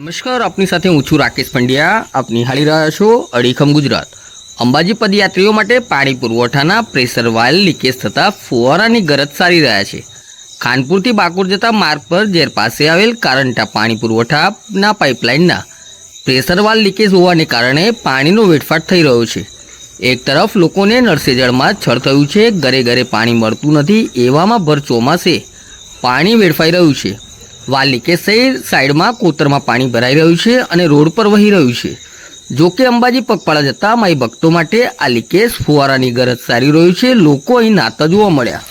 નમસ્કાર, આપની સાથે હું છું રાકેશ પંડ્યા. આપ નિહાળી રહ્યા છો અડીખમ ગુજરાત. અંબાજી પદયાત્રીઓ માટે પાણી પુરવઠાના પ્રેશર વાલ્વ લીકેજ થતાં ફુવારાની ગરજ સારી રહ્યા છે. ખાનપુરથી બાકુર જતા માર્ગ પર ઝેર પાસે આવેલ કારંટા પાણી પુરવઠાના પાઇપલાઇનના પ્રેશર વાલ લીકેજ હોવાને કારણે પાણીનો વેડફાટ થઈ રહ્યો છે. એક તરફ લોકોને નરસેજળમાં છળ થયું છે, ઘરે ઘરે પાણી મળતું નથી, એવામાં ભર ચોમાસે પાણી વેડફાઈ રહ્યું છે. વાલ કે શહેર સાઈડમાં કોતરમાં પાણી ભરાઈ રહ્યું છે અને રોડ પર વહી રહ્યું છે. જો કે અંબાજી પગપાળા જતા માઈ ભક્તો માટે આ લીકેજ ફુવારાની ગરજ સારી રહ્યું છે. લોકો અહીં નાતા જોવા મળ્યા.